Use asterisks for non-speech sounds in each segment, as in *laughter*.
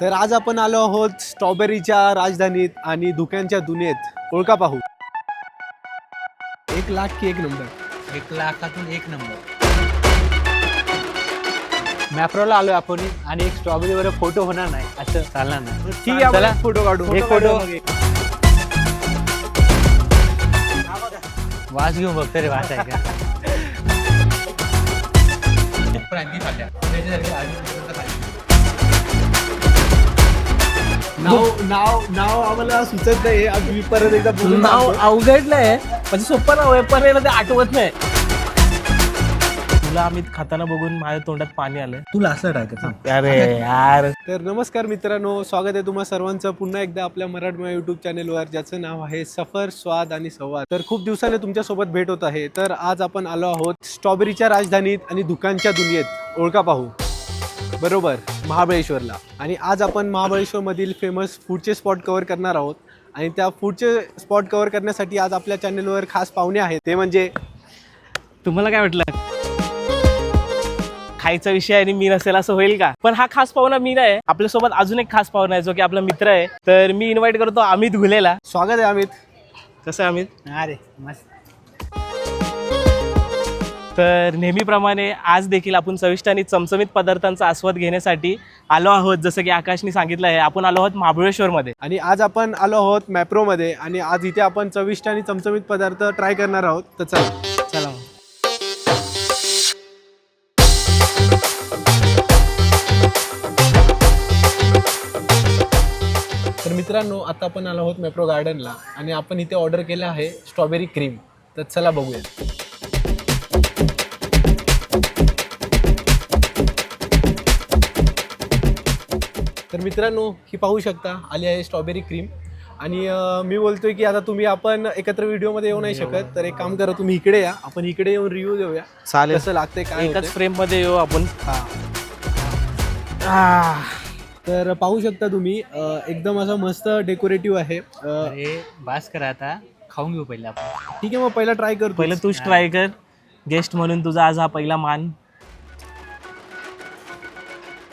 तर आज आपण आलो आहोत स्ट्रॉबेरीच्या राजधानीत आणि धुक्यांच्या दुनियेत. ओळखा पाहू. एक लाख की एक नंबर. एक लाखातून एक नंबर. मॅप्रोला आलोय आपण आणि एक स्ट्रॉबेरी वर फोटो होणार नाही. असं चालणार नाही. ठीक आहे चला. फोटो काढू. एक एक. वास घेऊन बघतो रे वास आहे का? *laughs* फाट्या. आधी नाव नाव नाव आम्हाला सुचत नाही. आम्ही परत एकदा नाव सांगतो. अवघडलंय म्हणजे सोपं नाव आहे पण याला ते आठवत नाही. तुला आम्ही खाताना बघून माझ्या तोंडात पाणी आलं तुला असं टाकायचं अरे यार. तर नमस्कार मित्रांनो स्वागत आहे तुम्हा सर्वांचं पुन्हा एकदा आपल्या मराठमोळ्या युट्यूब चॅनेलवर ज्याचं नाव आहे सफर स्वाद आणि संवाद. तर खूप दिवसाने तुमच्यासोबत भेट होत आहे. तर आज आपण आलो आहोत स्ट्रॉबेरीच्या राजधानीत आणि दुकानच्या दुनियेत. ओळखा पाहू. बरोबर महाबळेश्वरला. आणि आज आपण महाबळेश्वरमधील फेमस फूडचे स्पॉट कव्हर करणार आहोत. आणि त्या फूडचे स्पॉट कव्हर करण्यासाठी आज आपल्या चॅनेलवर खास पाहुणे आहेत. ते म्हणजे तुम्हाला काय वाटलं? खायचा विषय आणि मी नसेल असं होईल का? पण हा खास पाहुणा मी नाही आपल्यासोबत अजून एक खास पाहुणा आहे जो की आपला मित्र आहे. तर मी इन्व्हाइट करतो अमित घुलेला. स्वागत आहे अमित. कसं आहे अमित? अरे मस्त. तर नेहमीप्रमाणे आज देखील आपण चविष्ट आणि चमचमीत पदार्थांचा आस्वाद घेण्यासाठी आलो आहोत. जसं की आकाशने सांगितलं आहे आपण आलो आहोत महाबळेश्वरमध्ये. आणि आज आपण आलो आहोत मॅप्रोमध्ये आणि आज इथे आपण चविष्ट आणि चमचमीत पदार्थ ट्राय करणार आहोत. तर चला चला. तर मित्रांनो आता आपण आलो आहोत मेट्रो गार्डनला आणि आपण इथे ऑर्डर केलं आहे स्ट्रॉबेरी क्रीम. तर चला बघूया. तर मित्रांनो ही पाहू शकता आली आहे स्ट्रॉबेरी क्रीम आणि मी बोलतोय की आता तुम्ही आपण एकत्र व्हिडिओमध्ये येऊ नाही शकत. तर एक काम करा तुम्ही इकडे या. आपण इकडे येऊन रिव्ह्यू देऊया. चालेल. कसं लागतंय काय एकाच होतंय. फ्रेममध्ये येऊ आपण. हा. तर पाहू शकता तुम्ही एकदम असं मस्त डेकोरेटिव्ह आहे. बास करा आता. खाऊन घेऊ पहिले आपण. ठीक आहे मग पहिला ट्राय कर पहिलं तूच ट्राय कर. गेस्ट म्हणून तुझा आज हा पहिला मान.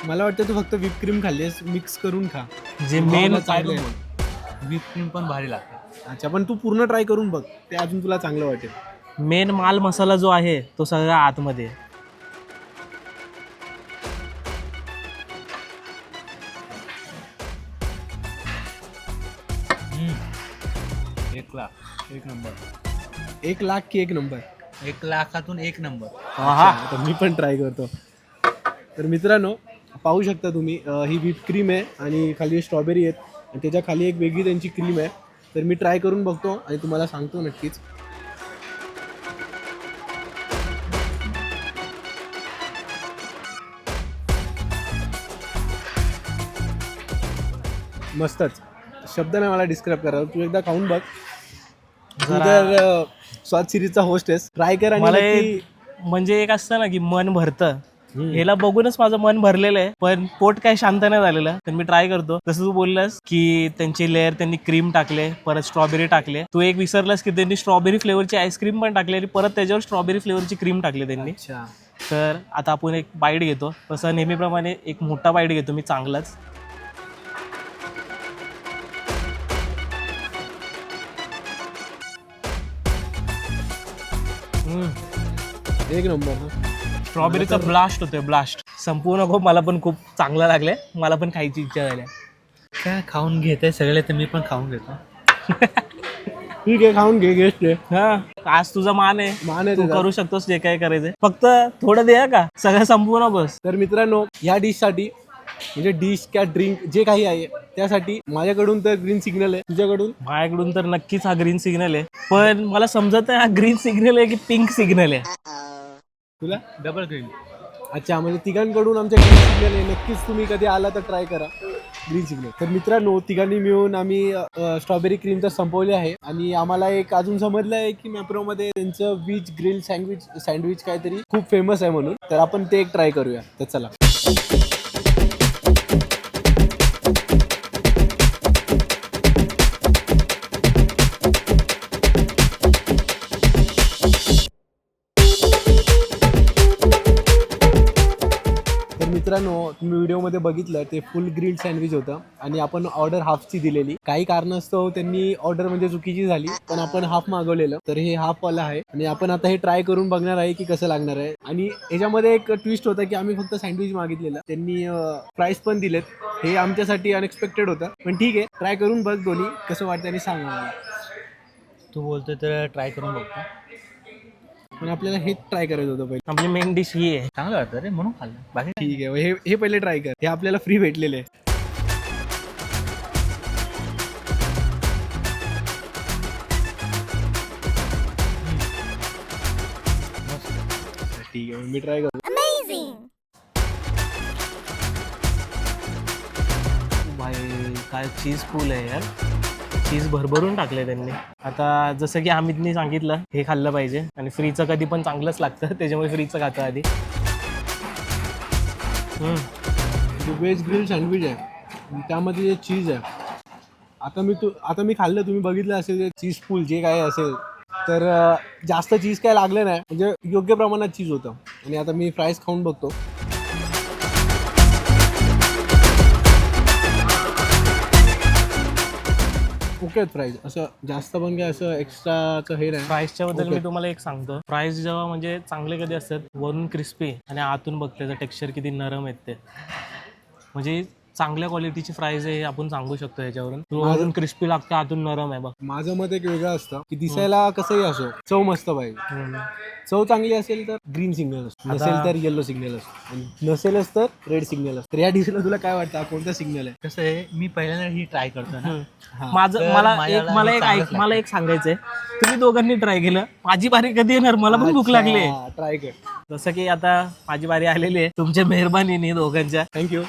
मला वाटतं तू फक्त व्हिप क्रीम खाल्लीस मिक्स करून खा. जे मेन चालेल व्हिप क्रीम पण भारी लागते. अच्छा पण तू पूर्ण ट्राय करून बघ ते अजून तुला चांगलं वाटेल. मेन माल मसाला जो आहे तो सगळा आतमध्ये. एक लाख एक नंबर. एक लाख की एक नंबर. एक लाखातून एक नंबर. मी पण ट्राय करतो. तर मित्रांनो पाहू शकता तुम्ही. ही व्हिप क्रीम आहे आणि खाली स्ट्रॉबेरी आहेत. आणि त्याच्याखाली एक वेगळी त्यांची क्रीम आहे. तर मी ट्राय करून बघतो आणि तुम्हाला सांगतो नक्कीच. मस्तच. शब्द नाही मला डिस्क्राईब करा तू एकदा खाऊन बघ. तू जरा- तर स्वाद सिरीजचा होस्ट आहेस. ट्राय कर आणि मला नक्की- म्हणजे एक असतं ना की मन भरतं. ह्याला बघूनच माझं मन भरलेलं आहे. पण पोट काय शांत नाही झालेलं. तर मी ट्राय करतो. जसं तू बोललास की त्यांची लेअर त्यांनी क्रीम टाकले परत स्ट्रॉबेरी टाकले. तू एक विसरलास की त्यांनी स्ट्रॉबेरी फ्लेवरची आईस्क्रीम पण टाकली आणि परत त्याच्यावर स्ट्रॉबेरी फ्लेवरची क्रीम टाकली त्यांनी. तर आता आपण एक बाईट घेतो. तसं नेहमीप्रमाणे एक मोठा बाईट घेतो मी चांगलाच. एक नंबर स्ट्रॉबेरीचा ब्लास्ट होतोय ब्लास्ट संपूर्ण खूप मला पण खूप चांगला लागलाय. मला पण खायची इच्छा झाली काय खाऊन घेते? सगळे तर मी पण खाऊन घेतो. *laughs* ठीक आहे खाऊन घे गेस्ट हा आज तुझा मान आहे. मान आहे तू. करू शकतोस जे काय करायचंय. फक्त थोडं दे हा का? सगळं संपू नकोस तर मित्रांनो या डिशसाठी म्हणजे डिश किंवा ड्रिंक जे काही आहे त्यासाठी माझ्याकडून तर ग्रीन सिग्नल आहे. तुझ्याकडून? माझ्याकडून तर नक्कीच हा ग्रीन सिग्नल आहे. पण मला समजत आहे हा ग्रीन सिग्नल आहे की पिंक सिग्नल आहे. तुला? डबल क्रीम अच्छा म्हणजे तिघांकडून आमच्या ग्रीन सिग्नल आहे. नक्कीच तुम्ही कधी आला तर ट्राय करा. ग्रीन सिग्नल तर मित्रांनो तिघांनी मिळून आम्ही स्ट्रॉबेरी क्रीम तर संपवली आहे. आणि आम्हाला एक अजून समजलं आहे की मॅप्रोमध्ये त्यांचं व्हीज ग्रिल सँडविच सँडविच काहीतरी खूप फेमस आहे म्हणून. तर आपण ते एक ट्राय करूया. तर चला. मित्रांनो तुम्ही व्हिडिओमध्ये बघितलं ते फुल ग्रिल्ड सँडविच होतं आणि आपण ऑर्डर हाफची दिलेली. काही कारणास्तव त्यांनी ऑर्डर म्हणजे चुकीची झाली पण आपण हाफ मागवलेलं. तर हे हाफ वाला आहे. आणि आपण आता हे ट्राय करून बघणार आहे की कसं लागणार आहे. आणि याच्यामध्ये एक ट्विस्ट होता की आम्ही फक्त सँडविच मागितलेलं. त्यांनी प्राइस पण दिलेत. हे आमच्यासाठी अनएक्सपेक्टेड होतं. पण ठीक आहे ट्राय करून बघ दोन्ही. कसं वाटतं आणि सांग मला तू बोलतोय तर ट्राय करून बघतो. पण आपल्याला हेच ट्राय करायचं होतं पहिले. आपली मेन डिश ही आहे. चांगलं वाटतं रे म्हणून खाल्लं. बाकी ठीक आहे हे हे पहिले ट्राय कर. हे आपल्याला फ्री भेटलेले आहे. ठीक आहे मग मी ट्राय करतो. भाई काय चीज़ फुल आहे यार. चीज भरभरून टाकले त्यांनी. आता जसं की अमितने सांगितलं हे खाल्लं पाहिजे. आणि फ्रीचं कधी पण चांगलंच लागतं त्याच्यामुळे फ्रीचं खातं आधी. वेज व्हेज ग्रिल सँडविच आहे. त्यामध्ये जे चीज आहे. आता मी तू आता मी खाल्लं तुम्ही बघितलं असेल ते चीज पूल जे काय असेल. तर जास्त चीज काय लागलं नाही. म्हणजे योग्य प्रमाणात चीज होतं. आणि आता मी फ्राईज खाऊन बघतो. ओके फ्राईज असं जास्त पण काय असं एक्स्ट्राचं हे नाही. प्राईसच्या बद्दल. मी तुम्हाला एक सांगतो. प्राईस जेव्हा म्हणजे चांगले कधी असतात वरून क्रिस्पी आणि आतून बघ त्याचं टेक्स्चर किती नरम आहेत ते म्हणजे चांगल्या क्वालिटीची फ्राईज आहे हे आपण सांगू शकतो याच्यावरून. वरून क्रिस्पी लागतं आतून नरम आहे बघ. माझं मत एक वेगळं असतं की दिसायला कसंही असो चव मस्त पाहिजे. चव चांगली असेल तर ग्रीन सिग्नल असतो. नसेल तर येलो सिग्नल असतो. आणि नसेलच तर रेड सिग्नल असतो. तर या डिशला तुला काय वाटतं? हा कोणता सिग्नल आहे? कसं आहे मी पहिल्यांदा ही ट्राय करतो ना. हा. माझं तर मला एक मला एक ऐक मला एक सांगायचंय. तुम्ही दोघांनी ट्राय केलं. माझी बारी कधी येणार? मला पण भूक लागली आहे. ट्राय कर. जसं की आता माझी बारी आलेली आहे. तुमच्या मेहरबानीने दोघांच्या. थँक्यू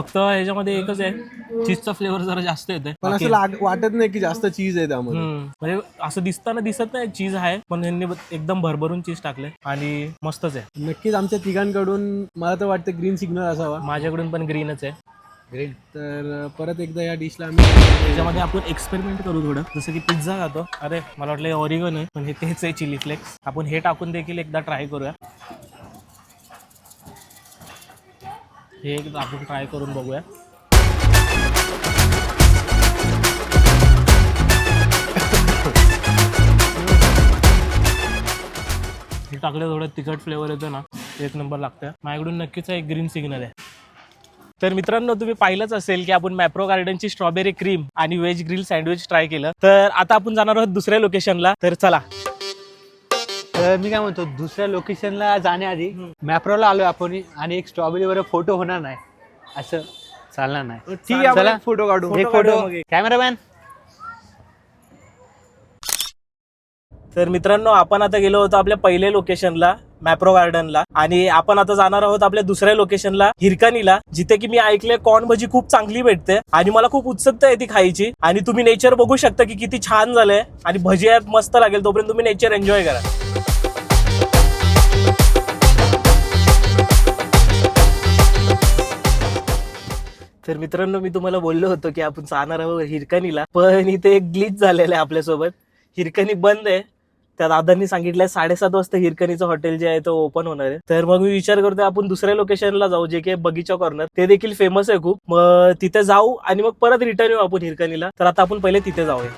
फक्त ह्याच्यामध्ये एकच आहे चीजचा फ्लेवर जरा जास्त येते पण असं लाग वाटत नाही की जास्त चीज आहे त्यामध्ये. म्हणजे असं दिसताना दिसत नाही चीज आहे पण यांनी एकदम भरभरून चीज टाकले आणि मस्तच आहे. नक्कीच आमच्या तिघांकडून मला तर वाटतं ग्रीन सिग्नल असावा. माझ्याकडून पण ग्रीनच आहे. ग्रीन तर परत एकदा या डिशला आम्ही त्याच्यामध्ये आपण एक्सपेरिमेंट करू थोडं. जसं की पिझ्झा खातो. अरे मला वाटलं ऑरिगन आहे पण हे तेच आहे चिली फ्लेक्स आपण हे टाकून देखील एकदा ट्राय करूया. हे एकदा आपण ट्राय करून बघूया. टाकलं थोडं तिखट फ्लेवर येतो ना एक नंबर लागतं माझ्याकडून नक्कीच एक ग्रीन सिग्नल आहे. तर मित्रांनो तुम्ही पाहिलंच असेल की आपण मॅप्रो गार्डनची स्ट्रॉबेरी क्रीम आणि व्हेज ग्रिल सँडविच ट्राय केलं. तर आता आपण जाणार आहोत दुसऱ्या लोकेशनला तर चला. तर मी काय म्हणतो दुसऱ्या लोकेशनला जाण्याआधी मॅप्रोला आलोय आपण आणि एक स्ट्रॉबेरी वर फोटो होणार नाही. असं चालणार नाही. ठीक आहे चला. फोटो काढू. एक फोटो. कॅमेरामॅन तर मित्रांनो आपण आता गेलो होतो आपल्या पहिल्या लोकेशनला मॅप्रो गार्डनला आणि आपण आता जाणार आहोत आपल्या दुसऱ्या लोकेशनला हिरकानीला जिथे की मी ऐकले कॉर्न भजी खूप चांगली भेटते. आणि मला खूप उत्सुकता आहे ती खायची. आणि तुम्ही नेचर बघू शकता की किती छान झालंय. आणि भजी आहेत मस्त लागेल. तोपर्यंत तुम्ही नेचर एन्जॉय करा. तर मित्रांनो मी तुम्हाला बोललो होतो की आपण जाणार आहोत हिरकणीला पण इथे एक ग्लिच झालेलं आहे आपल्यासोबत. हिरकणी बंद आहे. त्या दादांनी सांगितलंय साडेसात वाजता हिरकणीचं हॉटेल जे आहे तो ओपन होणार आहे. तर मग मी विचार करतोय आपण दुसऱ्या लोकेशनला जाऊ जे की बगीचा कॉर्नर ते देखील फेमस आहे खूप. मग तिथे जाऊ आणि मग परत रिटर्न येऊ आपण हिरकणीला. तर आता आपण पहिले तिथे जाऊया.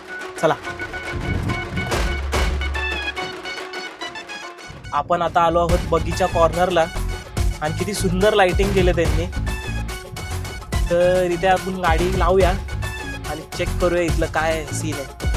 चला. आपण आता आलो आहोत बगीचा कॉर्नरला आणि किती सुंदर लाइटिंग केलं त्यांनी. तर इथे आपण गाडी लावूया आणि चेक करूया इथलं काय सीन आहे.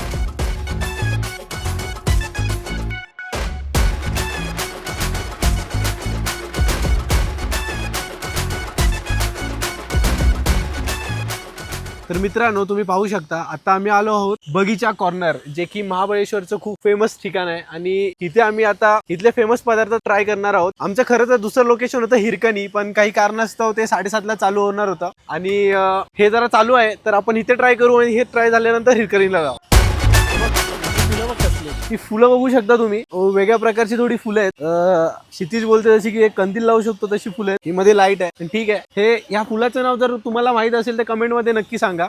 तर मित्रांनो तुम्ही पाहू शकता आता आम्ही आलो आहोत बगीचा कॉर्नर जे की महाबळेश्वरचं खूप फेमस ठिकाण आहे. आणि इथे आम्ही आता इथले फेमस पदार्थ ट्राय करणार आहोत. आमचं खरं तर दुसरं लोकेशन होतं हिरकणी पण काही कारणास्तव ते साडेसातला चालू होणार होतं. आणि हे जरा चालू आहे तर आपण इथे ट्राय करू आणि हे ट्राय झाल्यानंतर हिरकणीला जाऊ. ती फुलं बघू शकता तुम्ही. वेगळ्या प्रकारची थोडी फुलं आहेत. क्षितिज बोलते जशी की एक कंदील लावू शकतो तशी फुलं आहेत. ही मध्ये लाइट आहे. ठीक आहे. हे या फुलाचं नाव जर तुम्हाला माहीत असेल तर कमेंटमध्ये नक्की सांगा.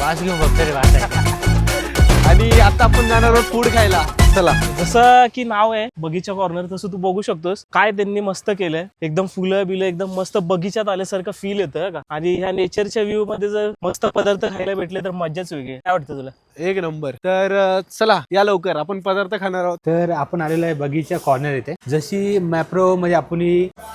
वास घेऊन बघतो रे वास. *laughs* आणि आता आपण जाणार आहोत फूड खायला. चला. जसं की नाव आहे बगीचा कॉर्नर तसं तू बघू शकतोस. काय त्यांनी मस्त केलंय. एकदम फुलं बिलं एकदम मस्त बगीच्यात आल्यासारखं फील येतं का आणि ह्या नेचरच्या व्ह्यू मध्ये जर मस्त पदार्थ खायला भेटले तर मजाच वेगळी. काय वाटतं तुला? एक नंबर. तर अं, चला या लवकर. आपण पदार्थ खाणार आहोत. तर आपण आलेलो आहे बगीचा कॉर्नर इथे. जशी मॅप्रो मध्ये आपण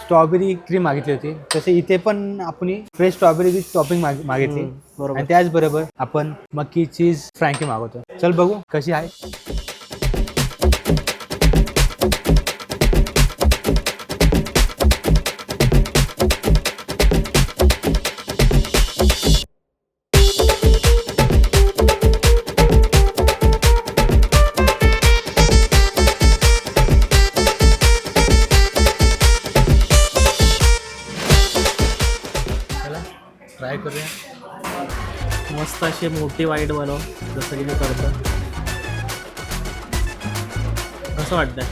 स्ट्रॉबेरी क्रीम मागितली होती तसे इथे पण आपण फ्रेश स्ट्रॉबेरी टॉपिंग मागितली. बरोबर. आणि त्याचबरोबर आपण मक्की चीज फ्रँकी मागवतो. चल बघू कशी आहे. ट्राय करूया. मस्त असे मोठी वाईट बनव जसं की मी करतो कसं वाटतंय?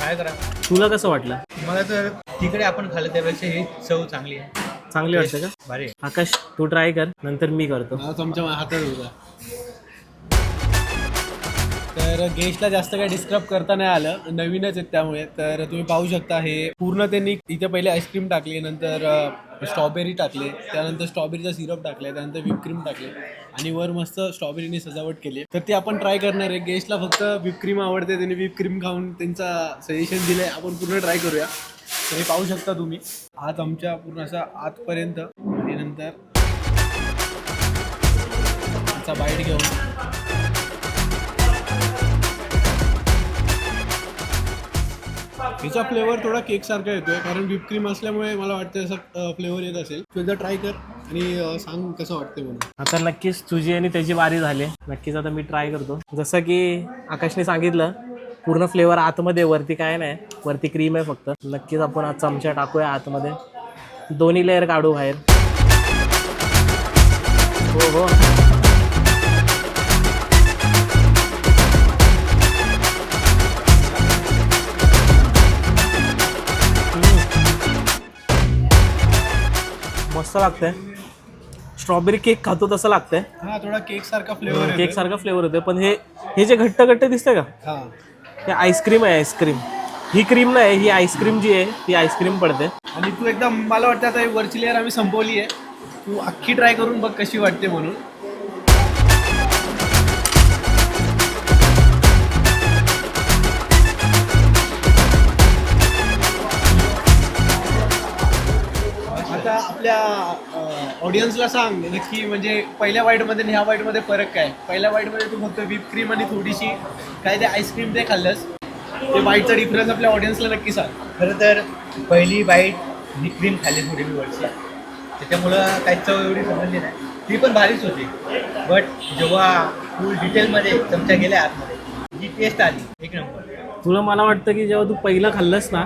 काय करा. तुला कसं वाटलं? मला तर तिकडे आपण खाल्लं त्यापेक्षा ही चव चांगली आहे. चांगली वाटतं का? भारी. आकाश तू ट्राय कर नंतर मी करतो. हा माझ्या हातात होता. तर गेस्टला जास्त काही डिस्क्राईब करता नाही आलं. नवीनच आहेत त्यामुळे. तर तुम्ही पाहू शकता हे पूर्ण त्यांनी इथे पहिले आईस्क्रीम टाकली नंतर स्ट्रॉबेरी टाकले त्यानंतर स्ट्रॉबेरीचा सिरप टाकले त्यानंतर विपक्रीम टाकले आणि वर मस्त स्ट्रॉबेरीने सजावट केली. तर ते आपण ट्राय करणार आहे. गेस्टला फक्त विपक्रीम आवडते त्यांनी विपक्रीम खाऊन त्यांचा सजेशन दिलंय. आपण पूर्ण ट्राय करूया. तर हे पाहू शकता तुम्ही. आत आमच्या पूर्ण असा आतपर्यंत आणि नंतर बाईट घेऊन. याचा फ्लेवर थोडा केक सारखा येतोय कारण व्हिप क्रीम असल्यामुळे मला वाटतं असं फ्लेवर येत असेल. तू एकदा ट्राय कर आणि सांग कसं वाटतंय म्हणून. आता नक्कीच तुझी आणि त्याची वारी झाली. नक्कीच आता मी ट्राय करतो. जसं की आकाशने सांगितलं पूर्ण फ्लेवर आतमध्ये वरती काय नाही. वरती क्रीम आहे फक्त. नक्कीच आपण आज चमचा टाकूया आतमध्ये. दोन्ही लेअर काढू बाहेर. हो हो. मस्त लागतंय. स्ट्रॉबेरी केक खातो तसं लागतंय. हा थोडा केक सारखा फ्लेवर केक सारखा फ्लेवर होते पण हे हे जे घट्ट घट्ट दिसतंय का? हा. हे आईस्क्रीम आहे आईस्क्रीम ही क्रीम नाही ही आईस्क्रीम जी आहे ती आईस्क्रीम पडते. आणि तू एकदा मला वाटतं आता ही वरची लेअर आम्ही संपवली आहे. तू अख्खी ट्राय करून बघ कशी वाटते म्हणून. आपल्या ऑडियन्सला सांग नक्की म्हणजे पहिल्या वाईटमध्ये आणि ह्या वाईटमध्ये फरक काय? पहिल्या वाईटमध्ये तू फक्त व्हिप क्रीम आणि थोडीशी काय ते आईस्क्रीम ते खाल्लंस ते वाईटचा डिफरन्स आपल्या ऑडियन्सला नक्की सांग. खरं तर पहिली बाईट ही क्रीम खाल्ली थोडी मी वरची. त्याच्यामुळं काही चव एवढी समजली नाही. ती पण भारीच होती. बट जेव्हा फुल डिटेलमध्ये चमचा गेल्या आतमध्ये जी टेस्ट आली. एक नंबर. तुला मला वाटतं की जेव्हा तू पहिलं खाल्लंस ना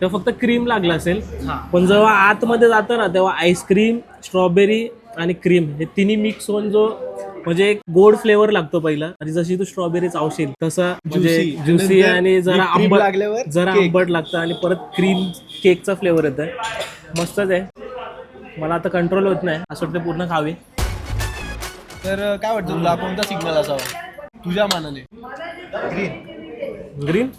तेव्हा फक्त क्रीम लागलं असेल. हां. पण जेव्हा आतमध्ये जातं ना तेव्हा आईस्क्रीम स्ट्रॉबेरी आणि क्रीम हे तिन्ही मिक्स होऊन जो म्हणजे एक गोड फ्लेवर लागतो पहिला. आणि जशी तू स्ट्रॉबेरी चावशील तसं म्हणजे. ज्युसी आणि जरा आंबट लागल्यावर जरा. आंबट लागतं आणि परत क्रीम केकचा फ्लेवर येतं मस्तच आहे. मला आता कंट्रोल होत नाही. असं वाटतं पूर्ण खावी. तर काय वाटतं तुला? कोणता सिग्नल असावा? तुझ्या मानाने. ग्रीन ग्रीन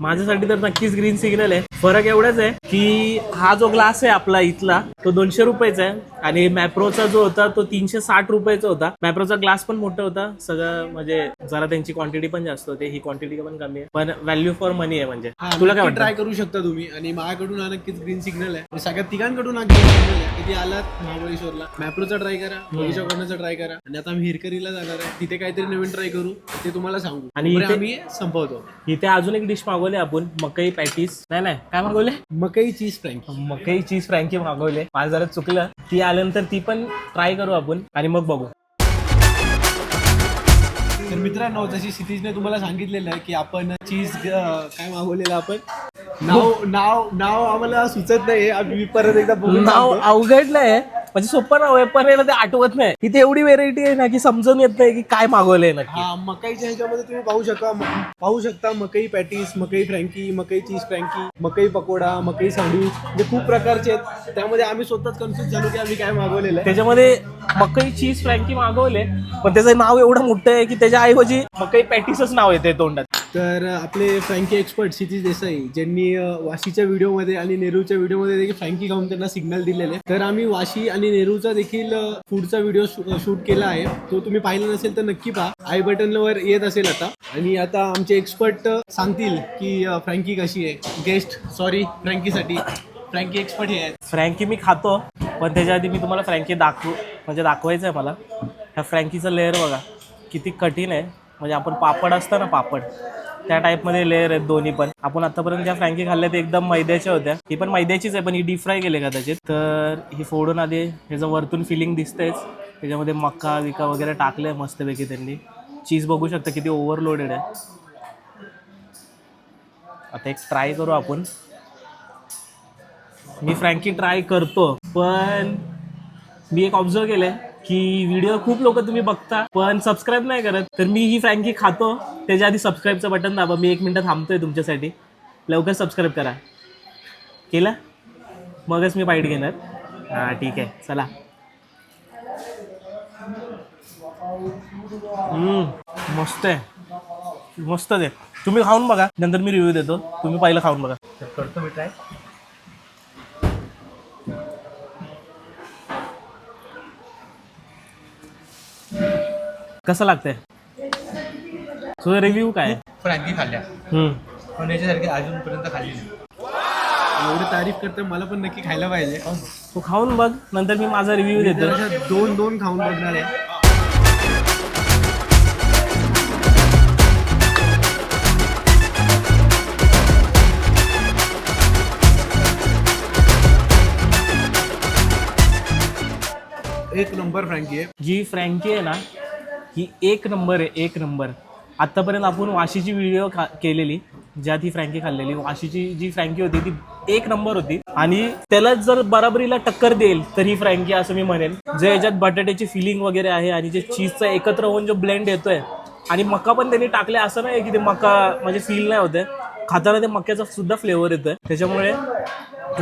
माझ्यासाठी तर नक्कीच ग्रीन सिग्नल आहे. फरक एवढाच आहे की हा जो ग्लास आहे आपला इथला तो दोनशे रुपयाचा आहे. आणि मॅप्रोचा जो होता तो तीनशे साठ रुपयाचा होता. मॅप्रोचा ग्लास पण मोठा होता. सगळं म्हणजे जरा त्यांची क्वांटिटी पण जास्त होती. ही क्वांटिटी पण कमी आहे. पण व्हॅल्यू फॉर मनी आहे म्हणजे. तुला काय ट्राय करू शकता तुम्ही. आणि माझ्याकडून हा नक्कीच ग्रीन सिग्नल आहे. आणि सगळ्यात तिघांकडून हा ग्रीन सिग्नल आहे. कधी आलात? महाबळेश्वरला. मॅप्रोचा ट्राय करा. कॉर्नरचा ट्राय करा. आणि आता आम्ही हिरकरीला जाणार आहे. तिथे काहीतरी नवीन ट्राय करू. ते तुम्हाला सांगू. आणि आम्ही संपवतो. इथे अजून एक डिश मागवली आपण मकई पॅटीस. नाही नाही काय मागवले? मकई चीज फ्रँक मकई चीज फ्रँकी मागवले. माझं जरा चुकलं. ती आल्यानंतर ती पण ट्राय करू आपण आणि मग बघू. तर मित्रांनो जशी क्षितिजने तुम्हाला सांगितलेलं आहे की आपण चीज काय मागवलेलं आपण? नाव नाव नाव आम्हाला सुचत नाही आम्ही परत एकदा बघून नाव सांगतो. अवघड नाही. म्हणजे सोपं नाव आहे पण आहे ना ते आठवत नाही. इथे एवढी व्हेरायटी आहे ना की समजून येत नाही की काय मागवलंय नक्की. हा मकाईच्या ह्याच्यामध्ये तुम्ही पाहू शकता पाहू शकता मकई पॅटीस मकई फ्रँकी मकई चीज फ्रँकी मकई पकोडा मकई सँडविच म्हणजे खूप प्रकारचे आहेत. त्यामध्ये आम्ही स्वतःच कन्फ्युज झालो की आम्ही काय मागवलेलं आहे. त्याच्यामध्ये मकई चीज फ्रँकी मागवले पण त्याचं नाव एवढं मोठं आहे की त्याच्या ऐवजी मकई पॅटीसच नाव येते तोंडात. तर आपले फ्रँकी एक्सपर्ट क्षितिज देसाई ज्यांनी वाशीच्या व्हिडिओमध्ये आणि नेहरूच्या व्हिडिओमध्ये देखील फ्रँकी खाऊन त्यांना सिग्नल दिलेले. तर आम्ही वाशी आणि नेहरूचा देखील फूडचा व्हिडिओ शूट केला आहे. तो तुम्ही पाहिला नसेल तर नक्की पहा. आय बटनवर येत असेल आता. आणि आता आमचे एक्सपर्ट सांगतील की फ्रँकी कशी आहे. गेस्ट सॉरी फ्रँकीसाठी. फ्रँकी एक्सपर्ट हे आहेत. फ्रँकी मी खातो पण त्याच्या आधी मी तुम्हाला फ्रँकी दाखवू म्हणजे दाखवायचं आहे मला. ह्या फ्रँकीचं लेअर बघा किती कठीण आहे. म्हणजे आपण पापड असतं ना पापड त्या टाईपमध्ये लेअर आहेत दोन्ही पण. आपण आतापर्यंत ज्या फ्रँकी खाल्ल्या त्या एकदम मैद्याच्या होत्या. ही पण मैद्याचीच आहे पण ही डीप फ्राय केले कदाचित. तर ही फोडून आधी ह्याचं वरतून फिलिंग दिसतेच त्याच्यामध्ये मक्का विका वगैरे टाकले मस्तपैकी त्यांनी. चीज बघू शकता किती ओव्हरलोडेड आहे. आता एक ट्राय करू आपण. मी फ्रँकी ट्राय करतो पण मी एक ऑब्झर्व केलंय. की व्हिडिओ खूप लोक तुम्ही बघता पण सबस्क्राईब नाही करत तर मी ही फ्रँकी खातो. त्याच्या आधी सबस्क्राईबचं बटन दाबा मी एक मिनटं थांबतोय तुमच्यासाठी. लवकर सबस्क्राईब करा. केलं? मगच मी बाईट घेणार. हां ठीक आहे. चला. हम्म, मस्त आहे. मस्त आहे. तुम्ही खाऊन बघा. नंतर मी रिव्ह्यू देतो. तुम्ही पहिलं खाऊन बघा. करतो मी ट्राय कसं लागतंय? तुझा रिव्ह्यू काय? फ्रँकी खाल्ल्या. हम्म. पण याच्यासारखी अजूनपर्यंत खाल्ली नाही. एवढी तारीफ करते मला पण नक्की खायला पाहिजे. तू खाऊन बघ नंतर मी माझा रिव्ह्यू देतो. दोन दोन खाऊन बघणार आहे. एक नंबर फ्रँकी आहे. जी फ्रँकी आहे ना ही एक नंबर आहे एक नंबर. आत्तापर्यंत आपण वाशीची व्हिडिओ खा केलेली ज्यात ही फ्रँकी खाल्लेली. वाशीची जी फ्रँकी होती ती एक नंबर होती. आणि त्याला जर बराबरीला टक्कर देईल तर ही फ्रँकी असं मी म्हणेन. जे याच्यात बटाट्याची फिलिंग वगैरे आहे आणि जे चीजचं एकत्र होऊन जो ब्लेंड येतोय आणि मका पण त्यांनी टाकले असं नाही की ते मका म्हणजे फील नाही होते खाताना ते मक्याचा सुद्धा फ्लेवर येतोय. त्याच्यामुळे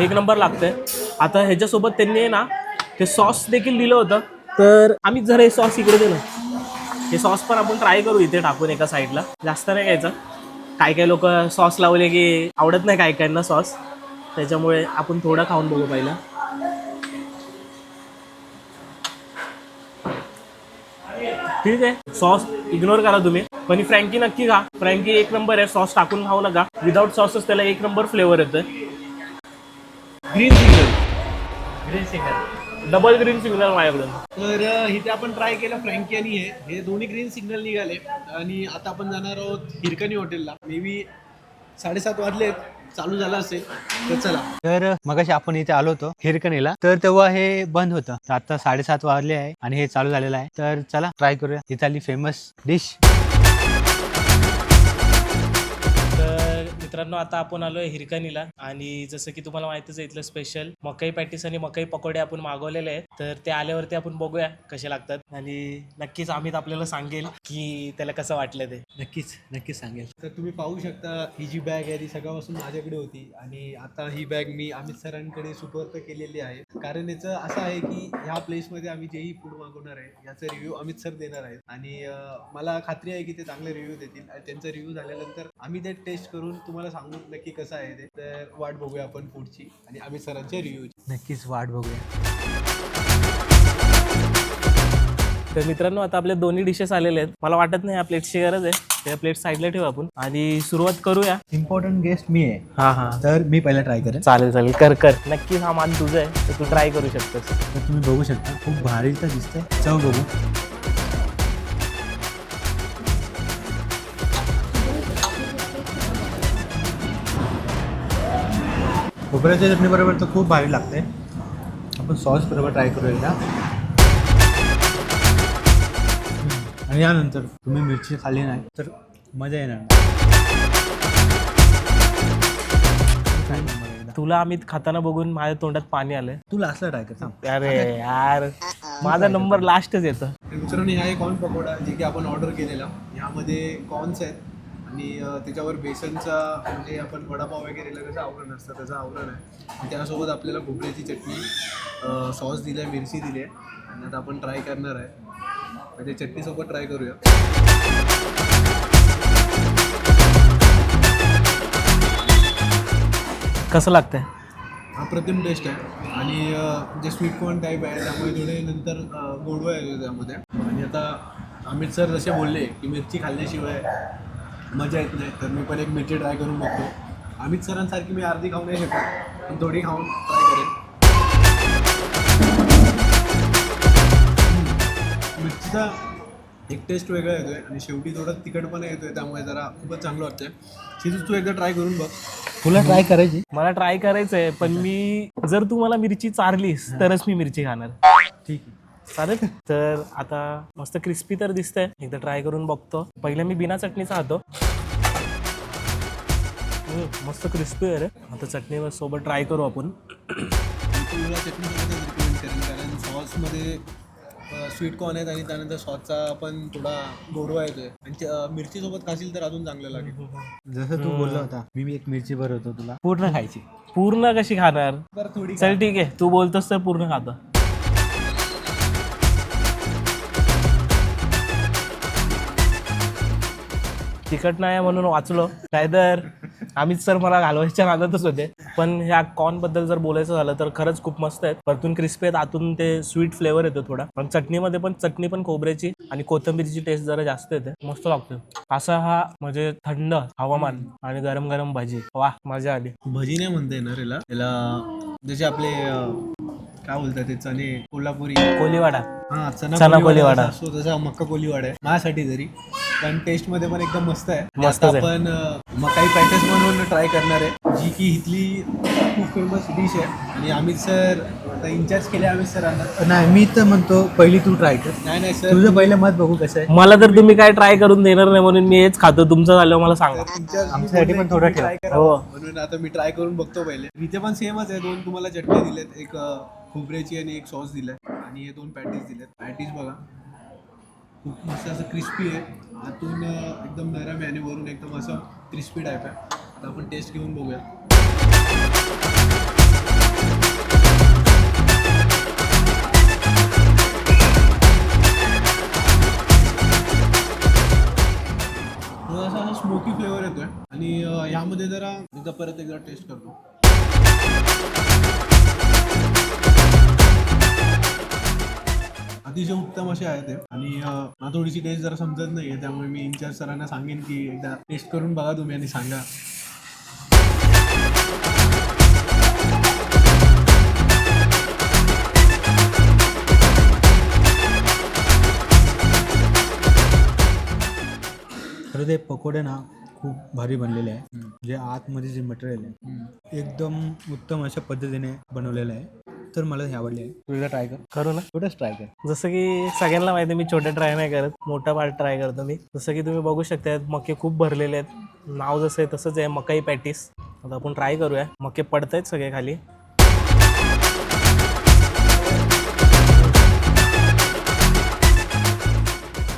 एक नंबर लागतंय. आता ह्याच्यासोबत त्यांनी आहे ना ते सॉस देखील दिलं होतं. तर आम्ही जर हे सॉस इकडे दिलं हे सॉस पण आपण ट्राय करू इथे टाकून एका साईडला जास्त नाही घ्यायचं काय काय लोक सॉस लावले की आवडत नाही काय कायना सॉस त्याच्यामुळे आपण थोडं खाऊन बघू पहिलं. ठीक आहे. सॉस इग्नोर करा तुम्ही. पण फ्रँकी नक्की खा. फ्रँकी एक नंबर आहे. सॉस टाकून खाऊ नका. विदाऊट सॉसच त्याला एक नंबर फ्लेवर येतं green signal green signal double green signal माझ्याकडून. तर इथे आपण ट्राय केलं फ्रँकी आणि हे. हे दोन्ही ग्रीन सिग्नल निघाले. आणि आता आपण जाणार आहोत हिरकणी हॉटेलला मे बी साडेसात वाजलेत चालू झालं असेल तर चला. तर मगाशी आपण इथे आलो होतो हिरकणीला. तर तेव्हा हे बंद होतं. तर आता साडेसात वाजले आहे आणि हे चालू झालेलं आहे. तर चला ट्राय करूया. इथली फेमस डिश मित्रांनो आता आपण आलोय हिरकणीला. आणि जसं की तुम्हाला माहितीच आहे इथलं स्पेशल मकई पॅटीस आणि मकई पकोडे आपण मागवलेले आहेत. तर ते आल्यावरती आपण बघूया कसे लागतात. आणि नक्कीच अमित आपल्याला सांगेल की त्याला कसं वाटलं ते. नक्कीच नक्कीच सांगेल. तर तुम्ही पाहू शकता ही जी बॅग आहे ती सगळ्यापासून माझ्याकडे होती आणि आता ही बॅग मी अमित सरांकडे सुपर्द केलेली आहे. कारण याचं असं आहे की ह्या प्लेसमध्ये आम्ही जेही फूड मागवणार आहे याचा रिव्ह्यू अमित सर देणार आहेत. आणि मला खात्री आहे की ते चांगले रिव्ह्यू देतील. आणि त्यांचा रिव्ह्यू झाल्यानंतर आम्ही ते टेस्ट करून तुम्हाला सांगू नक्की कसं आहे ते. तर वाट बघूया आपण पुढची आणि अमित सरांच्या रिव्ह्यूची नक्कीच वाट बघूया. तर मित्रांनो आता आपले दोन्ही डिशेस आलेले आहेत. मला वाटत नाही या प्लेट्सची गरज आहे. त्या प्लेट साईडला ठेवू आपण. आणि सुरुवात करूया. इम्पॉर्टंट गेस्ट मी आहे. हां हां. तर मी पहिला ट्राय करेन. चालेल चालेल. कर कर. नक्कीच हा मान तुझं आहे. तर तू ट्राय करू शकतोस. तर तुम्ही बघू शकता खूप भारी तर दिसतंय. चव बघू. खोबऱ्याच्या चटणी बरोबर तर खूप भारी लागते. आपण सॉस बरोबर ट्राय करूया आणि यानंतर तुम्ही मिरची खाल्ली नाही तर मजा येणार. नाही. तुला अमित खाताना बघून माझ्या तोंडात पाणी आलंय. तुला असलं ट्राय कर अरे यार माझा नंबर लास्टच येतो. मित्रांनो हा एक कॉर्न पकोडा जे की आपण ऑर्डर केलेला यामध्ये कॉर्न्स आहेत आणि त्याच्यावर बेसनचा म्हणजे आपण वडापाव वगैरेला कसं आवरण असतं त्याचं आवरण आहे. त्यासोबत आपल्याला खोबऱ्याची चटणी सॉस दिली आहे मिरची दिली आहे आणि आता आपण ट्राय करणार आहे. म्हणजे चटणीसोबत ट्राय करूया. कसं लागतंय? अप्रतिम टेस्ट आहे. आणि अं, जे स्वीट कॉर्न टाईप आहे त्यामुळे थोडे नंतर अं, गोडवा येतो त्यामध्ये. आणि आता अमित सर जसे बोलले की मिरची खाल्ल्याशिवाय मजा येत नाही तर मी पण एक मिरची ट्राय करून बघतो. अमित सरांसारखी मी अर्धी खाऊ नाही शकत पण थोडी खाऊन ट्राय करेन. मिरचीचा एक टेस्ट वेगळा येतोय आणि शेवटी थोडं तिखटपणा येतोय त्यामुळे जरा खूपच चांगलं वाटतंय. शिजू तू एकदा ट्राय करून बघ. तुला ट्राय करायची? मला ट्राय करायचंय पण मी जर तू मला मिरची चारलीस तरच मी मिरची खाणार. ठीक आहे. चालेल? तर आता मस्त क्रिस्पी तर दिसतंय. एकदा ट्राय करून बघतो. पहिले मी बिना चटणीचा खातो. हम्म, मस्त क्रिस्पी आहे रे. आता चटणी सोबत ट्राय करू आपण. तुला करेन कारण सॉसमध्ये स्वीट कॉर्न आहेत आणि त्यानंतर सॉसचा पण थोडा गोडवा येतोय. आणि मिरचीसोबत खाशील तर अजून चांगलं लागेल. जसं तू बोलला होता मी मी एक मिरची भरवतो तुला. पूर्ण खायची. पूर्ण कशी खाणार? तर थोडी चल ठीक आहे. तू बोलतोस तर पूर्ण खातो. तिखट नाही आहे म्हणून वाचलो. नाहीतर अमित सर मला घालवायच्या नादातच होते. पण ह्या कॉर्नबद्दल जर बोलायचं झालं तर खरंच खूप मस्त आहेत. परतून क्रिस्पी आहेत आतून ते स्वीट फ्लेवर येतो थोडा. पण चटणीमध्ये पण चटणी पण खोबऱ्याची आणि कोथिंबीरची टेस्ट जरा जास्त येते. मस्त लागते असा हा म्हणजे थंड हवामान आणि गरम गरम भाजी. वा मजा आली. भजी नाही म्हणता येणार याला. याला जसे आपले अं, काय बोलतात ते चणे कोल्हापुरी. कोलीवाडा. हा चना चना कोलीवाडा कोलीवाडा. जसा असतो तसा मक्का कोलीवाडा आहे. माझ्यासाठी तरी. पण टेस्टमध्ये पण एकदम मस्त आहे. आहे. आपण मकाई पॅटेस बनवून ट्राय करणार आहे. जी की इथली खूप फेमस डिश आहे. आणि अमित सर आता इंचार्ज केले अमित सरांना नाही मी तर म्हणतो पहिली तू ट्राय कर. नाही नाही सर तुझं पहिलं मत बघू कसं आहे. मला तर तुम्ही काय ट्राय करून देणार नाही म्हणून मी हेच खातो. तुमचं झालं मला सांगा. आमच्यासाठी पण थोडं ठेव. ट्राय करा हो. म्हणून आता मी ट्राय करून बघतो पहिले. इथे पण सेमच आहे. दोन तुम्हाला चटणी दिलेत एक अं, खोबऱ्याची आणि एक सॉस दिलाय आणि हे दोन पॅटीस दिलेत. पॅटीस बघा. खूप मस्त असं क्रिस्पी आहे. आतून एकदम नरम आहे आणि वरून एकदम असं क्रिस्पी टाईप आहे. आता आपण टेस्ट घेऊन बघूया. थोडासा असा स्मोकी फ्लेवर येतोय. आणि यामध्ये जरा एकदा परत एकदा टेस्ट करतो. अतिशय उत्तम असे आहे ते. आणि मला थोडीशी टेस्ट जरा समजत नाहीये त्यामुळे मी इन्चार्ज सरांना सांगेन की एकदा टेस्ट करून बघा तुम्ही आणि सांगा. खरं ते पकोडे ना खूप भारी बनलेले आहे. जे आतमध्ये जे मटेरियल आहे एकदम उत्तम अशा पद्धतीने बनवलेलं आहे. तर मला हे आवडले. आहे ट्राय कर. करू ना? थोडंच ट्राय कर. जसं की सगळ्यांना माहिती आहे मी छोटे ट्राय नाही करत मोठा पार्ट ट्राय करतो मी. जसं की तुम्ही बघू शकता मके खूप भरलेले आहेत. नाव जसं आहे तसंच आहे मकाई पॅटीस आता आपण ट्राय करूया. मके पडतायत सगळे खाली.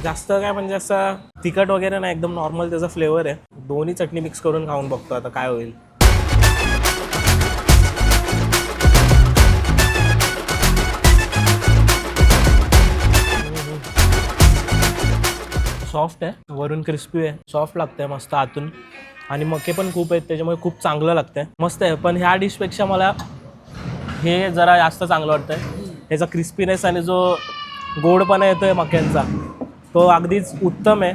जास्त काय म्हणजे असं तिखट वगैरे नाही एकदम नॉर्मल त्याचा फ्लेवर आहे. दोन्ही चटणी मिक्स करून खाऊन बघतो आता काय होईल. सॉफ्ट आहे. वरून क्रिस्पी आहे. सॉफ्ट लागतंय मस्त आतून. आणि मके पण खूप आहेत त्याच्यामुळे खूप चांगलं लागतंय. मस्त आहे पण ह्या डिशपेक्षा मला हे जरा जास्त चांगलं वाटतंय. ह्याचा क्रिस्पीनेस आणि जो गोडपणा येतोय मक्यांचा तो अगदीच उत्तम आहे.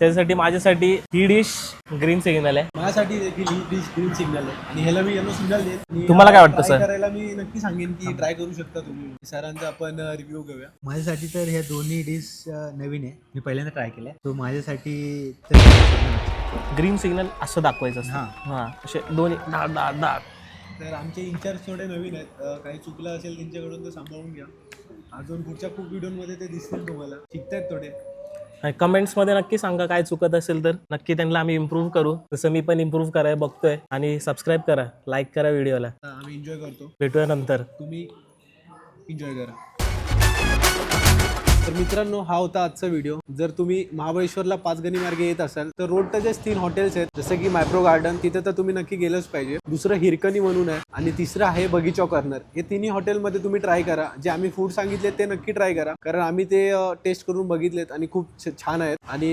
त्यासाठी माझ्यासाठी ही डिश ग्रीन सिग्नल आहे. माझ्यासाठी देखील ही डिश ग्रीन सिग्नल आहे. आणि ह्याला मी येलो सिग्नल देईन. तुम्हाला काय वाटतं, sir? करायला मी नक्की सांगेन की ट्राय करू शकता तुम्ही. सरांचा आपण रिव्ह्यू घेऊया. माझ्यासाठी तर ह्या दोन्ही डिश नवीन आहे. मी पहिल्यांदा ट्राय केल्या. तो माझ्यासाठी तर ग्रीन सिग्नल असं दाखवायचं हां. हां असे दोन्ही डाळ डाळ डाळ तर आमचे इंचार्ज थोडे नवीन आहेत. काही चुकलं असेल त्यांच्याकडून ते सांभाळून घ्या. अजून पुढच्या खूप व्हिडिओमध्ये ते दिसतील तुम्हाला. शिकतायत थोडे. कमेंट्समध्ये नक्की सांगा काय चुकत असेल तर. नक्की त्यांना आम्ही इम्प्रूव्ह करू. जसं मी पण इम्प्रूव्ह करायला बघतोय आणि सबस्क्राईब करा लाईक करा व्हिडिओला आम्ही एन्जॉय करतो. भेटूया नंतर. तुम्ही एन्जॉय करा. तर मित्रांनो हा होता आजचा व्हिडिओ जर तुम्ही महाबळेश्वरला पाचगणी मार्गे येत असाल तर रोड टचेच तीन हॉटेल्स आहेत जसं की मायप्रो गार्डन तिथे तर तुम्ही नक्की गेलंच पाहिजे. दुसरं हिरकणी म्हणून आहे आणि तिसरं आहे बगीचा कॉर्नर हे तिन्ही हॉटेलमध्ये तुम्ही ट्राय करा. जे आम्ही फूड सांगितले ते नक्की ट्राय करा. कारण आम्ही ते टेस्ट करून बघितलेत आणि खूप छ- छान आहेत. आणि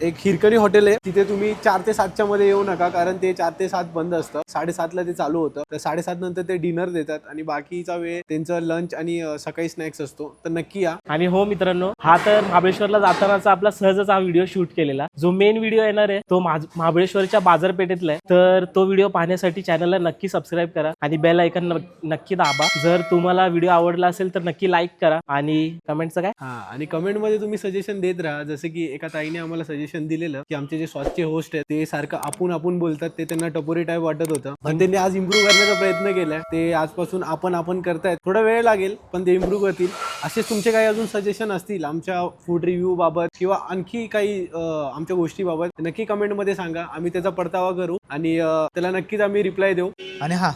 एक हिरकणी हॉटेल आहे. तिथे तुम्ही चार ते सातच्या मध्ये येऊ नका कारण ते चार ते सात बंद असतं. साडेसातला ते चालू होतं. तर साडेसात नंतर ते डिनर देतात. आणि बाकीचा वेळ त्यांचं लंच आणि सकाळी स्नॅक्स असतो. तर नक्की या. आणि हो मित्रांनो हा तर महाबळेश्वरला जातानाचा आपला सहजच हा व्हिडिओ शूट केलेला. जो मेन व्हिडिओ येणार आहे तो महाबळेश्वरच्या बाजारपेठेतला आहे. तर तो व्हिडिओ पाहण्यासाठी चॅनलला नक्की सबस्क्राईब करा आणि बेल ऐकन नक्की दाबा. जर तुम्हाला व्हिडिओ आवडला असेल तर नक्की लाईक करा आणि कमेंटचं काय? हा आणि कमेंटमध्ये तुम्ही सजेशन देत राहा. जसं की एका ताईने आम्हाला सजेशन दिलेलं की आमचे जे स्वतःचे होस्ट आहेत ते सारखं आपण आपण बोलतात. ते त्यांना टपोरी टाईप वाटत होतं. पण त्यांनी आज इम्प्रूव्ह करण्याचा प्रयत्न केलाय. ते आजपासून आपण आपण करतायत. थोडा वेळ लागेल पण ते इम्प्रूव्ह करतील. असेच तुमचे काही अजून सजेशन असतील? आमच्या फूड रिव्ह्यू बाबत किंवा आणखी काही आमच्या गोष्टीबाबत नक्की कमेंटमध्ये सांगा. आम्ही त्याचा पडतावा करू आणि त्याला नक्कीच आम्ही रिप्लाय देऊ. आणि हा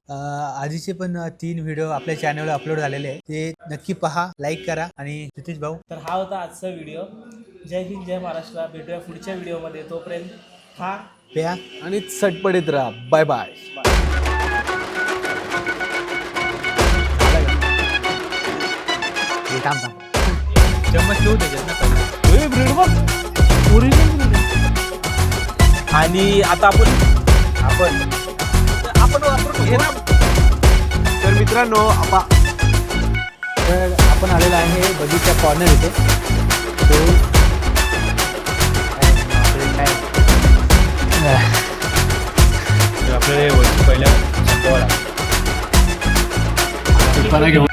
आधीचे पण तीन व्हिडिओ आपल्या चॅनलवर अपलोड झालेले आहे ते नक्की पहा लाईक करा आणि नितीश भाऊ. तर हा होता आजचा व्हिडिओ जय हिंद जय महाराष्ट्र. भेटूया पुढच्या व्हिडिओमध्ये तोपर्यंत हा प्या. आणि चटपटीत राहा. बाय बाय थांब. चम्मच ठेवू त्याच्यात ना. आणि आता आपण आपण आपण वापरू तर मित्रांनो आपा तर आपण आलेलो आहे बगीचा कॉर्नर इथे. तो आपल्याला पहिल्या *laughs* घेऊन